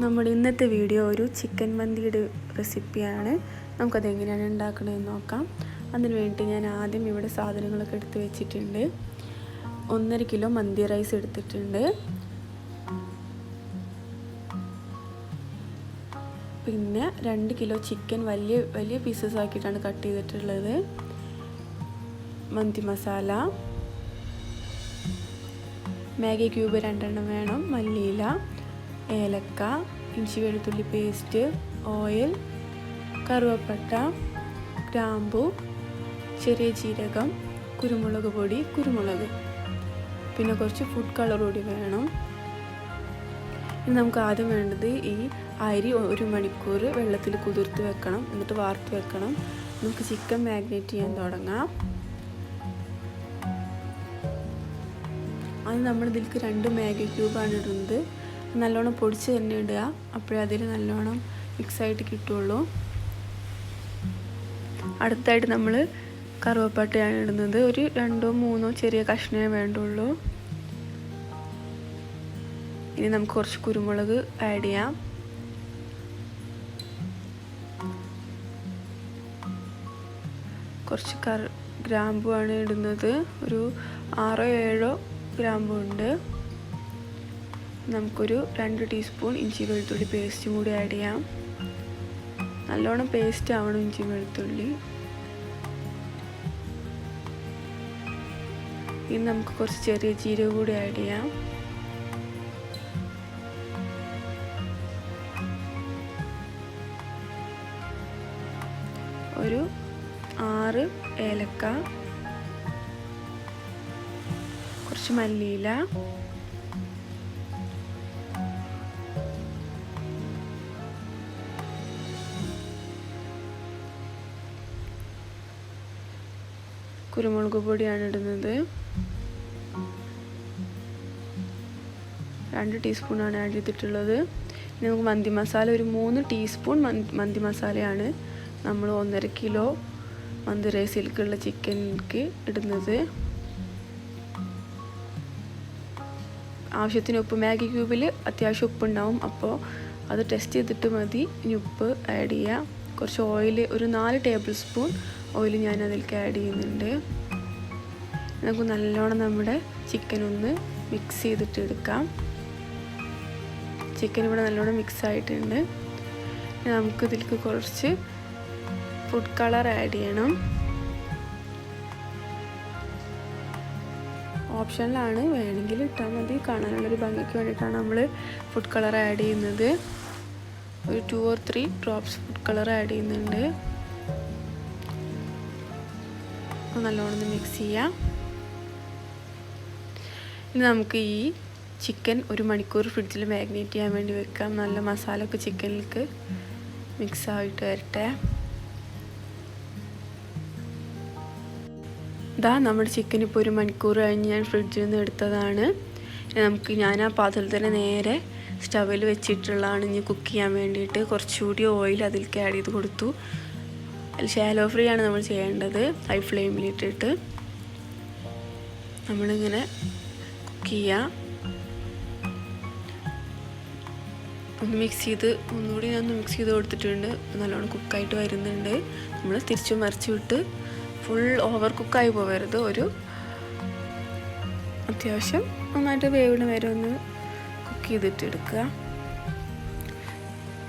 നമ്മുടെ ഇന്നത്തെ വീഡിയോ ഒരു ചിക്കൻ മന്തിയുടെ റെസിപ്പിയാണ്. നമുക്കത് എങ്ങനെയാണ് ഉണ്ടാക്കണമെന്ന് നോക്കാം. അതിന് വേണ്ടി ഞാൻ ആദ്യം ഇവിടെ സാധനങ്ങളൊക്കെ എടുത്ത് വെച്ചിട്ടുണ്ട്. ഒന്നര കിലോ മന്തി റൈസ് എടുത്തിട്ടുണ്ട്. പിന്നെ രണ്ട് കിലോ ചിക്കൻ വലിയ വലിയ പീസസ് ആക്കിയിട്ടാണ് കട്ട് ചെയ്തിട്ടുള്ളത്. മന്തി മസാല. മാഗി ക്യൂബ് രണ്ടെണ്ണം വേണം. മല്ലിയില. ഏലക്ക ഇഞ്ചി വെളുത്തുള്ളി പേസ്റ്റ് ഓയിൽ കറുവപ്പട്ട ഗ്രാമ്പു ചെറിയ ജീരകം കുരുമുളക് പൊടി കുരുമുളക്. പിന്നെ കുറച്ച് ഫുഡ് കളർ കൂടി വേണം. ഇനി നമുക്ക് ആദ്യം വേണ്ടത് ഈ അരി ഒരു മണിക്കൂർ വെള്ളത്തിൽ കുതിർത്ത് വെക്കണം. എന്നിട്ട് വാർത്ത് വെക്കണം. നമുക്ക് ചിക്കൻ മാഗ്നേറ്റ് ചെയ്യാൻ തുടങ്ങാം. അത് നമ്മൾ ഇതിലേക്ക് രണ്ട് മാഗി ക്യൂബാണ് ഇടുന്നത്. നല്ലോണം പൊടിച്ച് തന്നെ ഇടുക. അപ്പോഴേ അതിൽ നല്ലോണം മിക്സായിട്ട് കിട്ടുള്ളൂ. അടുത്തായിട്ട് നമ്മൾ കറുവപ്പട്ടയാണ് ഇടുന്നത്. ഒരു രണ്ടോ മൂന്നോ ചെറിയ കഷ്ണമേ വേണ്ടുള്ളൂ. ഇനി നമുക്ക് കുറച്ച് കുരുമുളക് ആഡ് ചെയ്യാം. കുറച്ച് കർ ഗ്രാമ്പുവാണ് ഇടുന്നത്. ഒരു ആറോ ഏഴോ ഗ്രാമ്പു ഉണ്ട് നമുക്കൊരു രണ്ട് ടീസ്പൂൺ ഇഞ്ചി വെളുത്തുള്ളി പേസ്റ്റും കൂടി ആഡ് ചെയ്യാം. നല്ലോണം പേസ്റ്റ് ആവണം ഇഞ്ചി വെളുത്തുള്ളി. ഇനി നമുക്ക് കുറച്ച് ചെറിയ ജീരകം കൂടി ആഡ് ചെയ്യാം. ഒരു ആറ് ഏലക്ക കുറച്ച് മല്ലിയില കുരുമുളക് പൊടിയാണ് ഇടുന്നത്. രണ്ട് ടീസ്പൂണാണ് ആഡ് ചെയ്തിട്ടുള്ളത്. ഇനി നമുക്ക് മന്തി മസാല ഒരു മൂന്ന് ടീസ്പൂൺ മന്തി മസാലയാണ് നമ്മൾ ഒന്നര കിലോ മന്തി റൈസിലേക്കുള്ള ചിക്കനിക്ക് ഇടുന്നത്. ആവശ്യത്തിന് ഉപ്പ് മാഗി ക്യൂബിൽ അത്യാവശ്യം ഉപ്പുണ്ടാവും. അപ്പോൾ അത് ടെസ്റ്റ് ചെയ്തിട്ട് മതി. ഇനി ഉപ്പ് ആഡ് ചെയ്യുക കുറച്ച് ഓയിൽ ഒരു നാല് ടേബിൾ സ്പൂൺ ഓയിൽ ഞാൻ അതിലേക്ക് ആഡ് ചെയ്യുന്നുണ്ട്. നമുക്ക് നല്ലോണം നമ്മുടെ ചിക്കൻ ഒന്ന് മിക്സ് ചെയ്തിട്ട് എടുക്കാം. ചിക്കൻ ഇവിടെ നല്ലോണം മിക്സ് ആയിട്ടുണ്ട്. നമുക്ക് ഇതിലേക്ക് കുറച്ച് ഫുഡ് കളർ ആഡ് ചെയ്യണം. ഓപ്ഷനിലാണ് വേണമെങ്കിൽ ഇട്ടാൽ മതി. കാണാനുള്ളൊരു ഭംഗിക്ക് വേണ്ടിയിട്ടാണ് നമ്മൾ ഫുഡ് കളർ ആഡ് ചെയ്യുന്നത്. ഒരു two or three drops food colour add ചെയ്യുന്നുണ്ട്. നല്ലോണം മിക്സ് ചെയ്യാം. ഇനി നമുക്ക് ഈ ചിക്കൻ ഒരു മണിക്കൂർ ഫ്രിഡ്ജിൽ മാഗ്നേറ്റ് ചെയ്യാൻ വേണ്ടി വെക്കാം. നല്ല മസാല ഒക്കെ ചിക്കനിലേക്ക് മിക്സ് ആയിട്ട് വരട്ടെ. ഇതാ നമ്മുടെ ചിക്കൻ ഇപ്പോൾ ഒരു മണിക്കൂർ കഴിഞ്ഞ് ഞാൻ ഫ്രിഡ്ജിൽ നിന്ന് എടുത്തതാണ്. നമുക്ക് ഞാൻ ആ പാത്രത്തിൽ തന്നെ നേരെ സ്റ്റവിൽ വെച്ചിട്ടുള്ളതാണ് ഇനി കുക്ക് ചെയ്യാൻ വേണ്ടിയിട്ട്. കുറച്ചുകൂടി ഓയിൽ അതിലേക്ക് ആഡ് ചെയ്ത് കൊടുത്തു. ഷാലോ ഫ്രീ ആണ് നമ്മൾ ചെയ്യേണ്ടത്. ഹൈ ഫ്ലെയിമിലിട്ടിട്ട് നമ്മളിങ്ങനെ കുക്ക് ചെയ്യാം. ഒന്ന് മിക്സ് ചെയ്ത് ഒന്നുകൂടി ഞാൻ ഒന്ന് മിക്സ് ചെയ്ത് കൊടുത്തിട്ടുണ്ട്. നല്ലോണം കുക്കായിട്ട് വരുന്നുണ്ട്. നമ്മൾ തിരിച്ചു മറിച്ച് വിട്ട് ഫുൾ ഓവർ കുക്കായി പോകരുത് ഒരു അത്യാവശ്യം നന്നായിട്ട് വേവിന് വരെ ഒന്ന് കുക്ക് ചെയ്തിട്ട് എടുക്കുക.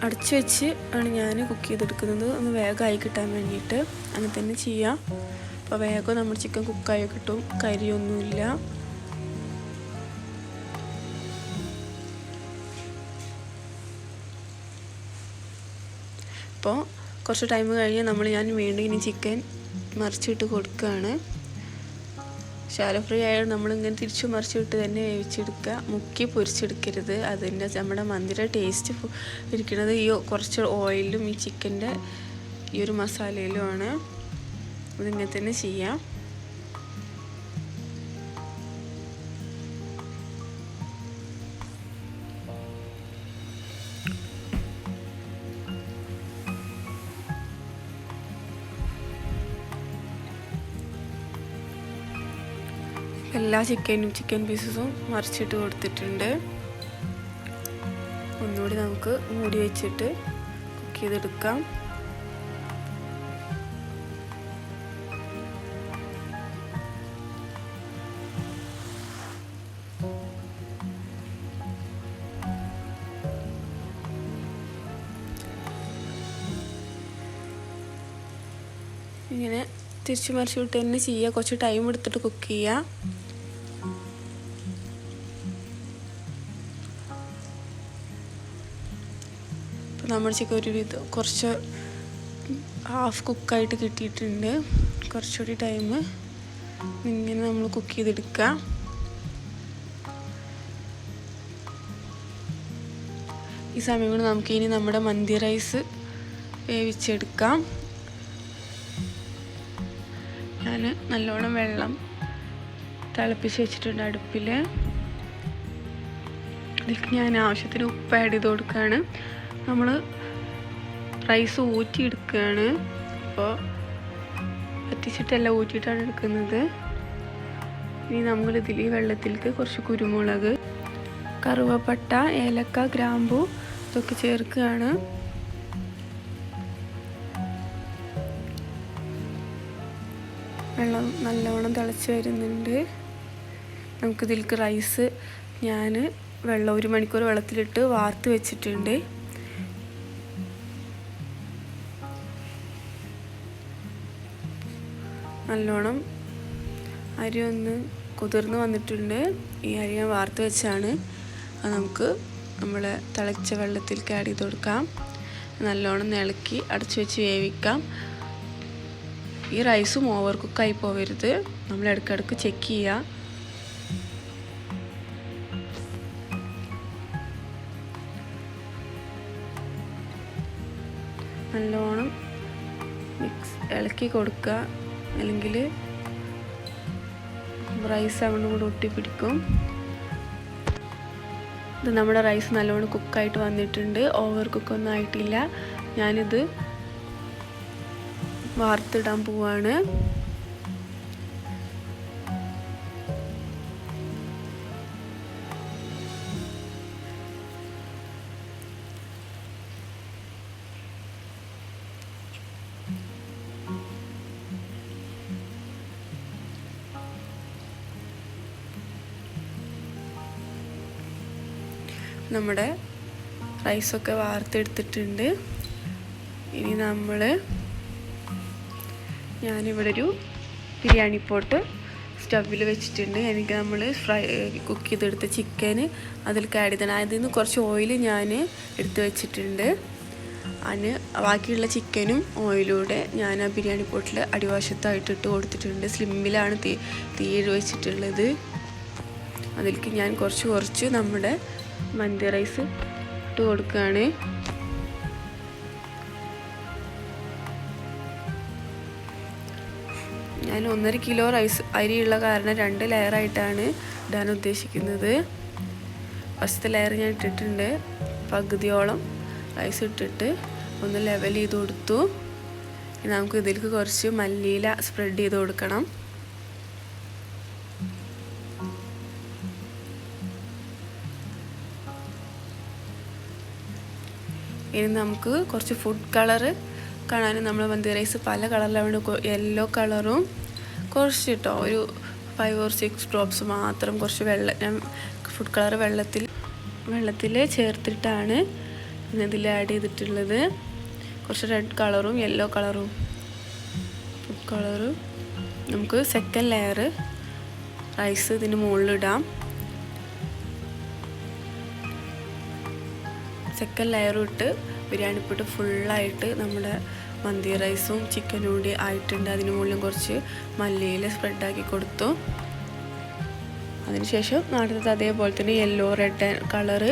അടച്ചു വെച്ച് ആണ് ഞാൻ കുക്ക് ചെയ്തെടുക്കുന്നത്. ഒന്ന് വേഗമായി കിട്ടാൻ വേണ്ടിയിട്ട്. അങ്ങനെ തന്നെ ചെയ്യാം. അപ്പോൾ വേഗം നമ്മൾ ചിക്കൻ കുക്കായി കിട്ടും. കരിയൊന്നുമില്ല. അപ്പോൾ കുറച്ച് ടൈം കഴിഞ്ഞ് നമ്മൾ ഞാൻ വീണ്ടും ഇനി ചിക്കൻ മറിച്ചിട്ട് കൊടുക്കുകയാണ്. ശാല ഫ്രീ ആയതുകൊണ്ട് നമ്മളിങ്ങനെ തിരിച്ചു മറിച്ചിട്ട് തന്നെ വേവിച്ചെടുക്കുക. മുക്കി പൊരിച്ചെടുക്കരുത്. അതിന്റെ നമ്മുടെ മന്തിര ടേസ്റ്റ് ഇരിക്കുന്നത് ഈ കുറച്ച് ഓയിലും ഈ ചിക്കന്റെ ഈ ഒരു മസാലയിലുമാണ് അതിങ്ങനെ തന്നെ ചെയ്യാം. എല്ലാ ചിക്കനും ചിക്കൻ പീസസും മറിച്ചിട്ട് കൊടുത്തിട്ടുണ്ട്. ഒന്നുകൂടി നമുക്ക് മൂടി വെച്ചിട്ട് കുക്ക് ചെയ്തെടുക്കാം. ഇങ്ങനെ തിരിച്ചു മറിച്ചു വിട്ട് തന്നെ ചെയ്യുക. കുറച്ച് ടൈം എടുത്തിട്ട് കുക്ക് ചെയ്യുക. നമ്മുടെ ചിക്കൻ ഒരു വിധം കുറച്ച് ഹാഫ് കുക്കായിട്ട് കിട്ടിയിട്ടുണ്ട്. കുറച്ചുകൂടി ടൈം ഇങ്ങനെ നമ്മൾ കുക്ക് ചെയ്തെടുക്കുക ഈ സമയം കൊണ്ട് നമുക്ക് ഇനി നമ്മുടെ മന്തി റൈസ് വേവിച്ചെടുക്കാം. ഞാൻ നല്ലോണം വെള്ളം തിളപ്പിച്ച് വെച്ചിട്ടുണ്ട് അടുപ്പിൽ ഇതിലേക്ക് ഞാൻ ആവശ്യത്തിന് ഉപ്പ് ആഡ് ചെയ്ത് കൊടുക്കുകയാണ് നമ്മൾ റൈസ് ഊറ്റിയെടുക്കുകയാണ്. അപ്പോൾ വറ്റിച്ചിട്ടല്ല ഊറ്റിയിട്ടാണ് എടുക്കുന്നത്. ഇനി നമ്മൾ ഇതിൽ വെള്ളത്തിലേക്ക് കുറച്ച് കുരുമുളക് കറുവപ്പട്ട ഏലക്ക ഗ്രാമ്പു ഇതൊക്കെ ചേർക്കുകയാണ്. വെള്ളം നല്ലവണ്ണം തിളച്ച് വരുന്നുണ്ട്. നമുക്കിതിലേക്ക് റൈസ് ഞാൻ വെള്ളം ഒരു മണിക്കൂർ വെള്ളത്തിലിട്ട് വാർത്ത് വെച്ചിട്ടുണ്ട്. നല്ലോണം അരി ഒന്ന് കുതിർന്ന് വന്നിട്ടുണ്ട്. ഈ അരി ഞാൻ വാർത്ത് വെച്ചാണ്. അത് നമുക്ക് നമ്മൾ തിളച്ച വെള്ളത്തിൽ ആഡ് ചെയ്ത് കൊടുക്കാം. നല്ലോണം ഇളക്കി അടച്ചു വെച്ച് വേവിക്കാം. ഈ റൈസും ഓവർ കുക്കായി പോവരുത്. നമ്മൾ ഇടയ്ക്കിടയ്ക്ക് ചെക്ക് ചെയ്യുക നല്ലോണം മിക്സ് ഇളക്കി കൊടുക്കുക. അല്ലെങ്കിൽ റൈസ് അവിടെ കൂടെ ഒട്ടിപ്പിടിക്കും ഇത് നമ്മുടെ റൈസ് നല്ലോണം കുക്കായിട്ട് വന്നിട്ടുണ്ട്. ഓവർ കുക്കൊന്നും ആയിട്ടില്ല. ഞാനിത് വാർത്തിടാൻ പോവാണ്. നമ്മുടെ റൈസൊക്കെ വാർത്തെടുത്തിട്ടുണ്ട്. ഇനി നമ്മൾ ഞാനിവിടെ ഒരു ബിരിയാണി പോട്ട് സ്റ്റവിൽ വെച്ചിട്ടുണ്ട്. എനിക്ക് നമ്മൾ ഫ്രൈ കുക്ക് ചെയ്തെടുത്ത ചിക്കൻ അതിൽ ആഡ് ചെയ്തണം അതിൽ നിന്ന് കുറച്ച് ഓയിൽ ഞാൻ എടുത്ത് വെച്ചിട്ടുണ്ട്. അതിന് ബാക്കിയുള്ള ചിക്കനും ഓയിലൂടെ ഞാൻ ആ ബിരിയാണി പോട്ടിൽ അടിവശത്തായിട്ട് ഇട്ട് കൊടുത്തിട്ടുണ്ട്. സ്ലിമ്മിലാണ് തീ തീ വെച്ചിട്ടുള്ളത്. അതിലേക്ക് ഞാൻ കുറച്ച് കുറച്ച് നമ്മുടെ മന്തി റൈസ് ഇട്ട് കൊടുക്കുകയാണ്. ഞാൻ ഒന്നര കിലോ റൈസ് അരിയുള്ള കാരണം രണ്ട് ലെയറായിട്ടാണ് ഇടാൻ ഉദ്ദേശിക്കുന്നത്. ഫസ്റ്റ് ലെയർ ഞാൻ ഇട്ടിട്ടുണ്ട്. പകുതിയോളം റൈസ് ഇട്ടിട്ട് ഒന്ന് ലെവൽ ചെയ്ത് കൊടുത്തു. നമുക്ക് ഇതിലേക്ക് കുറച്ച് മല്ലിയില സ്പ്രെഡ് ചെയ്ത് കൊടുക്കണം. ഇനി നമുക്ക് കുറച്ച് ഫുഡ് കളറ് കാണാൻ നമ്മൾ മന്തി റൈസ് പല കളറിലാണ് യെല്ലോ കളറും കുറച്ച് കേട്ടോ ഒരു ഫൈവ് ഓർ സിക്സ് ഡ്രോപ്സ് മാത്രം കുറച്ച് വെള്ളം ഞാൻ ഫുഡ് കളർ വെള്ളത്തിൽ വെള്ളത്തിൽ ചേർത്തിട്ടാണ് ഇതിൽ ആഡ് ചെയ്തിട്ടുള്ളത്. കുറച്ച് റെഡ് കളറും യെല്ലോ കളറും ഫുഡ് കളറും നമുക്ക് സെക്കൻഡ് ലെയർ റൈസ് ഇതിന് മുകളിലിടാം സെക്കൻഡ് ലെയറും ഇട്ട് ബിരിയാണി പൊട്ട് ഫുള്ളായിട്ട് നമ്മുടെ മന്തി റൈസും ചിക്കനും കൂടി ആയിട്ടുണ്ട്. അതിന് മുകളിൽ കുറച്ച് മല്ലിയിൽ സ്പ്രെഡാക്കി കൊടുത്തു. അതിനുശേഷം നാട്ടിലത്തെ അതേപോലെ തന്നെ യെല്ലോ റെഡ് കളറ്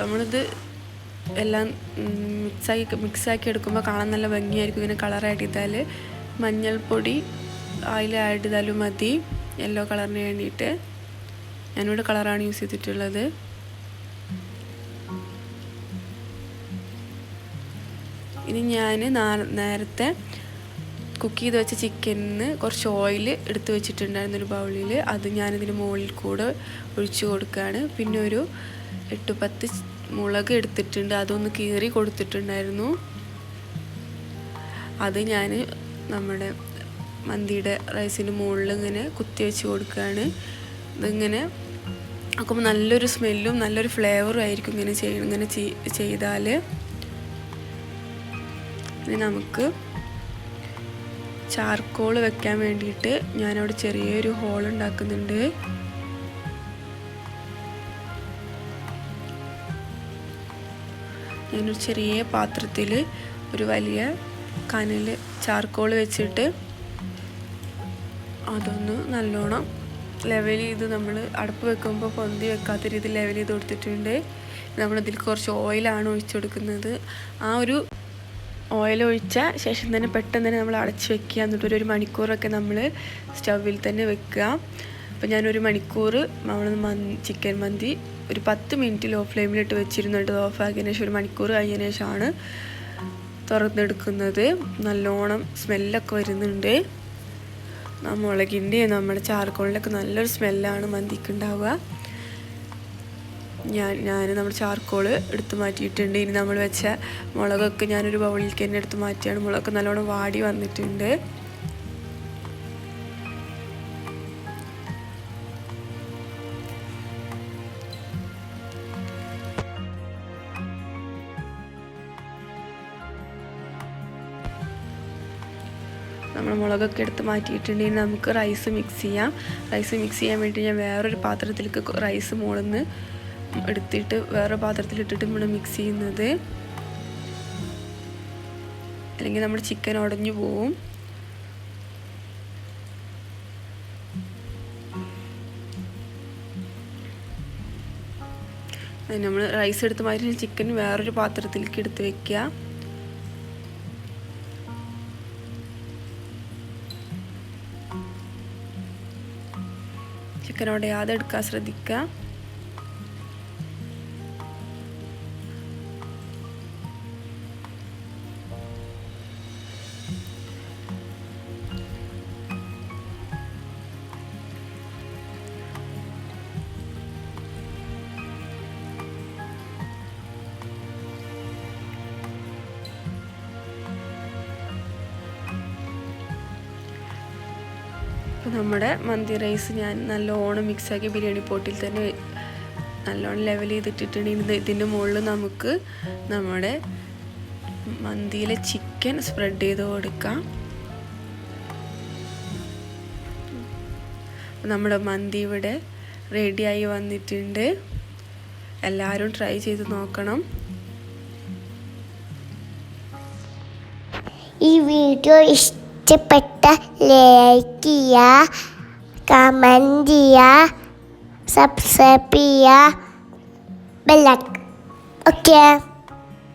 നമ്മളിത് എല്ലാം മിക്സാക്കി മിക്സാക്കി എടുക്കുമ്പോൾ കാണാൻ നല്ല ഭംഗിയായിരിക്കും. ഇങ്ങനെ ആഡ് ചെയ്താൽ മഞ്ഞൾപ്പൊടി അതിൽ ആഡ് ചെയ്താലും മതി. യെല്ലോ കളറിന് വേണ്ടിയിട്ട് ഞാനിവിടെ കളറാണ് യൂസ് ചെയ്തിട്ടുള്ളത്. ഇനി ഞാൻ നേരത്തെ കുക്ക് ചെയ്ത് വെച്ച ചിക്കനിന്ന് കുറച്ച് ഓയിൽ എടുത്ത് വെച്ചിട്ടുണ്ടായിരുന്നു ഒരു ബൗളിൽ അത് ഞാനിതിന് മുകളിൽ കൂടെ ഒഴിച്ചു കൊടുക്കുകയാണ്. പിന്നെ ഒരു എട്ട് പത്ത് മുളക് എടുത്തിട്ടുണ്ട്. അതൊന്ന് കീറി കൊടുത്തിട്ടുണ്ടായിരുന്നു. അത് ഞാൻ നമ്മുടെ മന്തിയുടെ റൈസിന് മുകളിൽ ഇങ്ങനെ കുത്തി വെച്ച് കൊടുക്കുകയാണ്. ഇതിങ്ങനെ ആക്കുമ്പോൾ നല്ലൊരു സ്മെല്ലും നല്ലൊരു ഫ്ലേവറും ആയിരിക്കും ഇങ്ങനെ ചെയ്യ ഇങ്ങനെ ചെയ്താൽ ഇനി നമുക്ക് ചാർക്കോൾ വെക്കാൻ വേണ്ടിയിട്ട് ഞാനവിടെ ചെറിയൊരു ഹോൾ ഉണ്ടാക്കുന്നുണ്ട്. ഞാനൊരു ചെറിയ പാത്രത്തിൽ ഒരു വലിയ കനൽ ചാർക്കോൾ വെച്ചിട്ട് അതൊന്ന് നല്ലോണം ലെവൽ ചെയ്ത് നമ്മൾ അടുപ്പ് വെക്കുമ്പോൾ പൊന്തി വെക്കാത്ത രീതിയിൽ ലെവൽ ചെയ്ത് കൊടുത്തിട്ടുണ്ട്. നമ്മളതിൽ കുറച്ച് ഓയിലാണ് ഒഴിച്ചു കൊടുക്കുന്നത്. ആ ഒരു ഓയിൽ ഒഴിച്ച ശേഷം തന്നെ പെട്ടെന്ന് തന്നെ നമ്മൾ അടച്ച് വെക്കുക. എന്നിട്ട് ഒരു മണിക്കൂറൊക്കെ നമ്മൾ സ്റ്റൗവിൽ തന്നെ വെക്കുക. അപ്പോൾ ഞാനൊരു മണിക്കൂർ നമ്മൾ മന്തി ചിക്കൻ മന്തി ഒരു പത്ത് മിനിറ്റ് ലോ ഫ്ലെയിമിലിട്ട് വെച്ചിരുന്നിട്ട് ഓഫ് ആക്കിയതിന് ശേഷം ഒരു മണിക്കൂർ കഴിഞ്ഞതിന് ശേഷമാണ് തുറന്നെടുക്കുന്നത്. നല്ലോണം സ്മെല്ലൊക്കെ വരുന്നുണ്ട്. ആ മുളകിന്റെ നമ്മുടെ ചാർക്കോളിന്റെയൊക്കെ നല്ലൊരു സ്മെല്ലാണ് മന്തിക്ക് ഉണ്ടാവുക. ഞാൻ ഞാൻ നമ്മുടെ ചാർക്കോൾ എടുത്ത് മാറ്റിയിട്ടുണ്ട്. ഇനി നമ്മൾ വെച്ച മുളകൊക്കെ ഞാനൊരു ബൗളിലേക്ക് തന്നെ എടുത്ത് മാറ്റിയാണ്. മുളകൊക്കെ നല്ലോണം വാടി വന്നിട്ടുണ്ട്. നമ്മൾ മുളകൊക്കെ എടുത്ത് മാറ്റിയിട്ടുണ്ടെങ്കിൽ നമുക്ക് റൈസ് മിക്സ് ചെയ്യാം. റൈസ് മിക്സ് ചെയ്യാൻ വേണ്ടി ഞാൻ വേറൊരു പാത്രത്തിലേക്ക് റൈസ് മുകളിൽ നിന്ന് എടുത്തിട്ട് വേറെ പാത്രത്തിലിട്ടിട്ട് നമ്മൾ മിക്സ് ചെയ്യുന്നത്. അല്ലെങ്കിൽ നമ്മുടെ ചിക്കൻ ഉടഞ്ഞു പോവും. നമ്മൾ റൈസ് എടുത്ത മാതിരി ചിക്കൻ വേറൊരു പാത്രത്തിലേക്ക് എടുത്ത് വെക്കുക. ചിക്കൻ ഉടയാതെ എടുക്കാൻ ശ്രദ്ധിക്കുക. അപ്പോൾ നമ്മുടെ മന്തി റൈസ് ഞാൻ നല്ലോണം മിക്സാക്കി ബിരിയാണി പോട്ടിൽ തന്നെ നല്ലോണം ലെവൽ ചെയ്തിട്ടിട്ടുണ്ടെങ്കിൽ ഇതിന്റെ മുകളിൽ നമുക്ക് നമ്മുടെ മന്തിയിലെ ചിക്കൻ സ്പ്രെഡ് ചെയ്ത് കൊടുക്കാം. നമ്മുടെ മന്തി ഇവിടെ റെഡിയായി വന്നിട്ടുണ്ട്. എല്ലാവരും ട്രൈ ചെയ്ത് നോക്കണം. ഈ വീഡിയോ ഇഷ്ടപ്പെട്ട ലൈക്ക് ചെയ്യുക കമന്റ് ചെയ്യുക സബ്സ്ക്രൈബ് ചെയ്യുക ബെല്ലൈക്കൺ ഓക്കെ.